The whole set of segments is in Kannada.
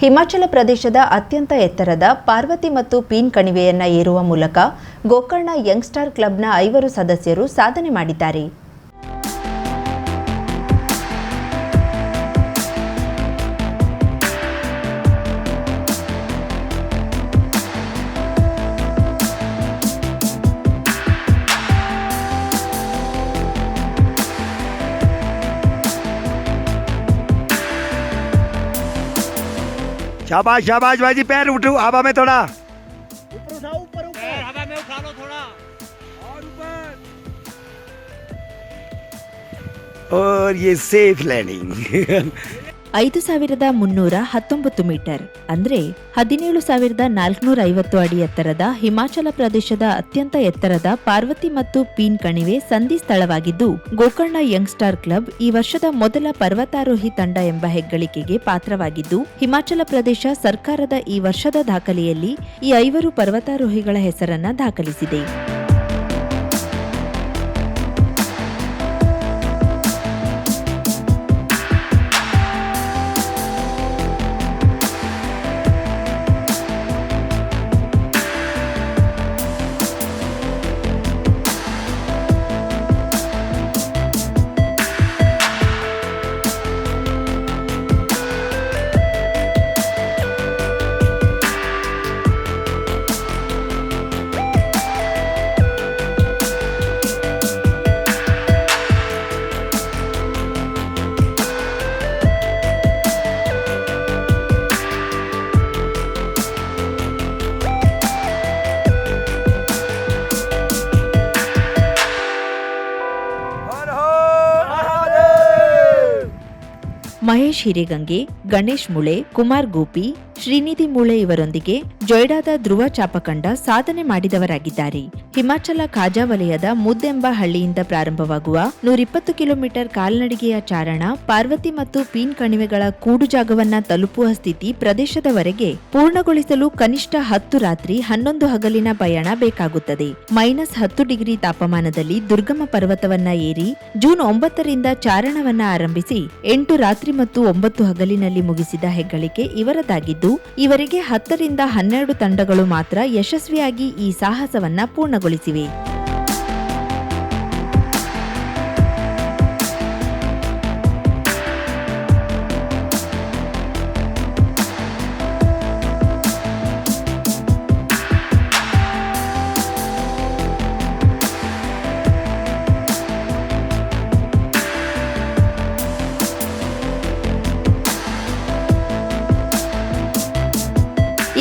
ಹಿಮಾಚಲ ಪ್ರದೇಶದ ಅತ್ಯಂತ ಎತ್ತರದ ಪಾರ್ವತಿ ಮತ್ತು ಪೀನ್ ಕಣಿವೆಯನ್ನ ಏರುವ ಮೂಲಕ ಗೋಕರ್ಣ ಯಂಗ್ಸ್ಟಾರ್ ಕ್ಲಬ್ನ ಐವರು ಸದಸ್ಯರು ಸಾಧನೆ ಮಾಡಿದ್ದಾರೆ. शाबाश शाबाश भाई जी पैर उठो हवा में थोड़ा। ऊपर उठाओ ऊपर ऊपर। हवा में उठा लो थोड़ा। और ऊपर। और ये सेफ़ लैंडिंग ಐದು ಸಾವಿರದ ಮುನ್ನೂರ ಹತ್ತೊಂಬತ್ತು ಮೀಟರ್, ಅಂದ್ರೆ ಹದಿನೇಳು ಸಾವಿರದ ನಾಲ್ಕುನೂರ ಐವತ್ತು ಅಡಿ ಎತ್ತರದ ಹಿಮಾಚಲ ಪ್ರದೇಶದ ಅತ್ಯಂತ ಎತ್ತರದ ಪಾರ್ವತಿ ಮತ್ತು ಪೀನ್ ಕಣಿವೆ ಸಂಧಿ ಸ್ಥಳವಾಗಿದ್ದು, ಗೋಕರ್ಣ ಯಂಗ್ಸ್ಟಾರ್ ಕ್ಲಬ್ ಈ ವರ್ಷದ ಮೊದಲ ಪರ್ವತಾರೋಹಿ ತಂಡ ಎಂಬ ಹೆಗ್ಗಳಿಕೆಗೆ ಪಾತ್ರವಾಗಿದ್ದು, ಹಿಮಾಚಲ ಪ್ರದೇಶ ಸರ್ಕಾರದ ಈ ವರ್ಷದ ದಾಖಲೆಯಲ್ಲಿ ಈ ಐವರು ಪರ್ವತಾರೋಹಿಗಳ ಹೆಸರನ್ನ ದಾಖಲಿಸಿದೆ. ಮಹೇಶ್ ಹಿರೇಗಂಗೆ ಗಣೇಶ್ ಮುಳೆ ಕುಮಾರ್ ಗೋಪಿ ಶ್ರೀನಿಧಿ ಮೂಳೆ ಇವರೊಂದಿಗೆ ಜೊಯ್ಡಾದ ಧ್ರುವ ಚಾಪಕಂಡ ಸಾಧನೆ ಮಾಡಿದವರಾಗಿದ್ದಾರೆ. ಹಿಮಾಚಲ ಖಾಜಾ ವಲಯದ ಮುದ್ದೆಂಬ ಹಳ್ಳಿಯಿಂದ ಪ್ರಾರಂಭವಾಗುವ ನೂರಿಪ್ಪತ್ತು ಕಿಲೋಮೀಟರ್ ಕಾಲ್ನಡಿಗೆಯ ಚಾರಣ, ಪಾರ್ವತಿ ಮತ್ತು ಪೀನ್ ಕಣಿವೆಗಳ ಕೂಡು ಜಾಗವನ್ನ ತಲುಪುವ ಸ್ಥಿತಿ ಪ್ರದೇಶದವರೆಗೆ ಪೂರ್ಣಗೊಳಿಸಲು ಕನಿಷ್ಠ ಹತ್ತು ರಾತ್ರಿ ಹನ್ನೊಂದು ಹಗಲಿನ ಪಯಣ ಬೇಕಾಗುತ್ತದೆ. ಮೈನಸ್ ಹತ್ತು ಡಿಗ್ರಿ ತಾಪಮಾನದಲ್ಲಿ ದುರ್ಗಮ ಪರ್ವತವನ್ನ ಏರಿ ಜೂನ್ ಒಂಬತ್ತರಿಂದ ಚಾರಣವನ್ನ ಆರಂಭಿಸಿ ಎಂಟು ರಾತ್ರಿ ಮತ್ತು ಒಂಬತ್ತು ಹಗಲಿನಲ್ಲಿ ಮುಗಿಸಿದ ಹೆಗ್ಗಳಿಕೆ ಇವರದಾಗಿದ್ದು ಇವರಿಗೆ ಹತ್ತರಿಂದ ಹನ್ನೆರಡು ತಂಡಗಳು ಮಾತ್ರ ಯಶಸ್ವಿಯಾಗಿ ಈ ಸಾಹಸವನ್ನ ಪೂರ್ಣಗೊಳಿಸಿವೆ.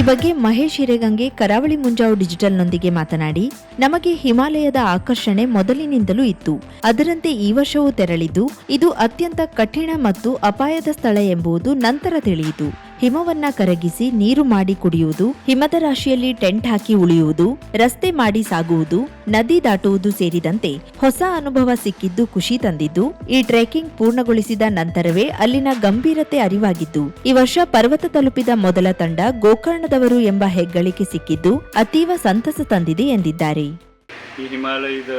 ಬಗ್ಗೆ ಮಹೇಶ್ ಹಿರೇಗಂಗೆ ಕರಾವಳಿ ಮುಂಜಾವು ಡಿಜಿಟಲ್ನೊಂದಿಗೆ ಮಾತನಾಡಿ, ನಮಗೆ ಹಿಮಾಲಯದ ಆಕರ್ಷಣೆ ಮೊದಲಿನಿಂದಲೂ ಇತ್ತು. ಅದರಂತೆ ಈ ವರ್ಷವೂ ತೆರಳಿದ್ದು, ಇದು ಅತ್ಯಂತ ಕಠಿಣ ಮತ್ತು ಅಪಾಯದ ಸ್ಥಳ ಎಂಬುದು ನಂತರ ತಿಳಿಯಿತು. ಹಿಮವನ್ನ ಕರಗಿಸಿ ನೀರು ಮಾಡಿ ಕುಡಿಯುವುದು, ಹಿಮದ ರಾಶಿಯಲ್ಲಿ ಟೆಂಟ್ ಹಾಕಿ ಉಳಿಯುವುದು, ರಸ್ತೆ ಮಾಡಿ ಸಾಗುವುದು, ನದಿ ದಾಟುವುದು ಸೇರಿದಂತೆ ಹೊಸ ಅನುಭವ ಸಿಕ್ಕಿದ್ದು ಖುಷಿ ತಂದಿದ್ದು, ಈ ಟ್ರೆಕಿಂಗ್ ಪೂರ್ಣಗೊಳಿಸಿದ ನಂತರವೇ ಅಲ್ಲಿನ ಗಂಭೀರತೆ ಅರಿವಾಗಿದ್ದು, ಈ ವರ್ಷ ಪರ್ವತ ತಲುಪಿದ ಮೊದಲ ತಂಡ ಗೋಕರ್ಣದವರು ಎಂಬ ಹೆಗ್ಗಳಿಕೆ ಸಿಕ್ಕಿದ್ದು ಅತೀವ ಸಂತಸ ತಂದಿದೆ ಎಂದಿದ್ದಾರೆ. ಈ ಹಿಮಾಲಯದ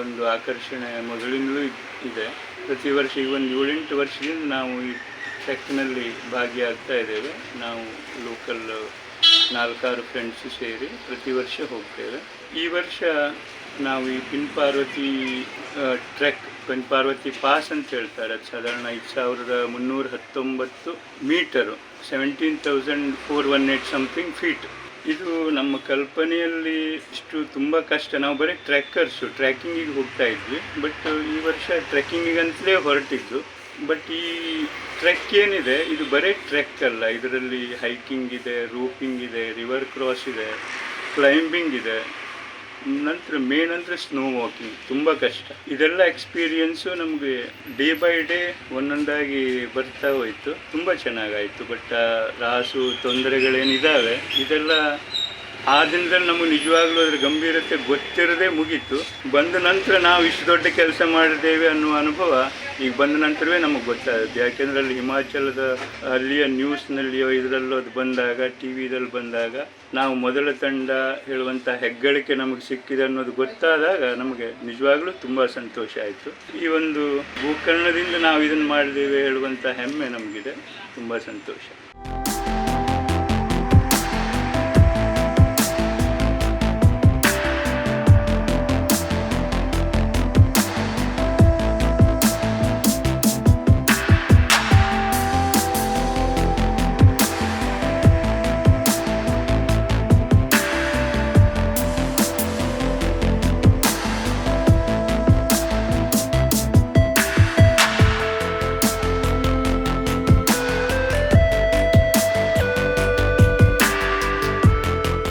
ಒಂದು ಆಕರ್ಷಣೆ ಮೊದಲಿಂದಲೂ ಇದೆ. ಪ್ರತಿ ವರ್ಷ ಈ ಒಂದು ಏಳೆಂಟು ವರ್ಷದಿಂದ ನಾವು ಟ್ರೆಕ್ನಲ್ಲಿ ಭಾಗಿಯಾಗ್ತಾ ಇದ್ದೇವೆ. ನಾವು ಲೋಕಲ್ ನಾಲ್ಕಾರು ಫ್ರೆಂಡ್ಸ್ ಸೇರಿ ಪ್ರತಿ ವರ್ಷ ಹೋಗ್ತೇವೆ. ಈ ವರ್ಷ ನಾವು ಈ ಪಿನ್ ಪಾರ್ವತಿ ಟ್ರೆಕ್ ಪಿನ್ ಪಾರ್ವತಿ ಪಾಸ್ ಅಂತ ಹೇಳ್ತಾರೆ. ಅದು ಸಾಧಾರಣ ಐದು ಸಾವಿರದ ಮುನ್ನೂರ ಹತ್ತೊಂಬತ್ತು metre seventeen thousand four one eight something feet ಇದು ನಮ್ಮ ಕಲ್ಪನೆಯಲ್ಲಿ ಇಷ್ಟು ತುಂಬ ಕಷ್ಟ. ನಾವು ಬರೀ ಟ್ರೆಕ್ಕರ್ಸು ಟ್ರ್ಯಾಕಿಂಗಿಗೆ ಹೋಗ್ತಾ ಇದ್ವಿ. ಬಟ್ ಈ ವರ್ಷ ಟ್ರೆಕ್ಕಿಂಗಿಗಂತಲೇ ಹೊರಟಿದ್ದು. ಬಟ್ ಈ ಟ್ರೆಕ್ ಏನಿದೆ, ಇದು ಬರೀ ಟ್ರೆಕ್ ಅಲ್ಲ. ಇದರಲ್ಲಿ ಹೈಕಿಂಗ್ ಇದೆ ರೂಪಿಂಗ್ ಇದೆ ರಿವರ್ ಕ್ರಾಸ್ ಇದೆ ಕ್ಲೈಂಬಿಂಗ್ ಇದೆ. ನಂತರ ಮೇನ್ ಅಂದರೆ ಸ್ನೋ ವಾಕಿಂಗ್ ತುಂಬ ಕಷ್ಟ. ಇದೆಲ್ಲ ಎಕ್ಸ್ಪೀರಿಯನ್ಸು ನಮಗೆ ಡೇ ಬೈ ಡೇ ಒಂದೊಂದಾಗಿ ಬರ್ತಾ ಹೋಯಿತು. ತುಂಬ ಚೆನ್ನಾಗಾಯಿತು. ಬಟ್ ರಾಸು ತೊಂದರೆಗಳೇನಿದ್ದಾವೆ ಇದೆಲ್ಲ ಆ ದಿನದಲ್ಲಿ ನಮಗೆ ನಿಜವಾಗ್ಲೂ ಅದರ ಗಂಭೀರತೆ ಗೊತ್ತಿರದೆ ಮುಗೀತು. ಬಂದ ನಂತರ ನಾವು ಇಷ್ಟು ದೊಡ್ಡ ಕೆಲಸ ಮಾಡಿದ್ದೇವೆ ಅನ್ನುವ ಅನುಭವ ಈಗ ಬಂದ ನಂತರವೇ ನಮಗೆ ಗೊತ್ತಾಗುತ್ತೆ. ಯಾಕೆಂದರೆ ಅಲ್ಲಿ ಹಿಮಾಚಲದ ಅಲ್ಲಿಯ ನ್ಯೂಸ್ನಲ್ಲಿಯೋ ಇದರಲ್ಲೋ ಅದು ಬಂದಾಗ, ಟಿ ವಿದಲ್ಲಿ ಬಂದಾಗ ನಾವು ಮೊದಲ ತಂಡ ಹೇಳುವಂಥ ಹೆಗ್ಗಳಿಕೆ ನಮಗೆ ಸಿಕ್ಕಿದೆ ಅನ್ನೋದು ಗೊತ್ತಾದಾಗ ನಮಗೆ ನಿಜವಾಗ್ಲೂ ತುಂಬ ಸಂತೋಷ ಆಯಿತು. ಈ ಒಂದು ಭೂಕರ್ಣದಿಂದ ನಾವು ಇದನ್ನು ಮಾಡಿದ್ದೇವೆ ಹೇಳುವಂಥ ಹೆಮ್ಮೆ ನಮಗಿದೆ. ತುಂಬ ಸಂತೋಷ.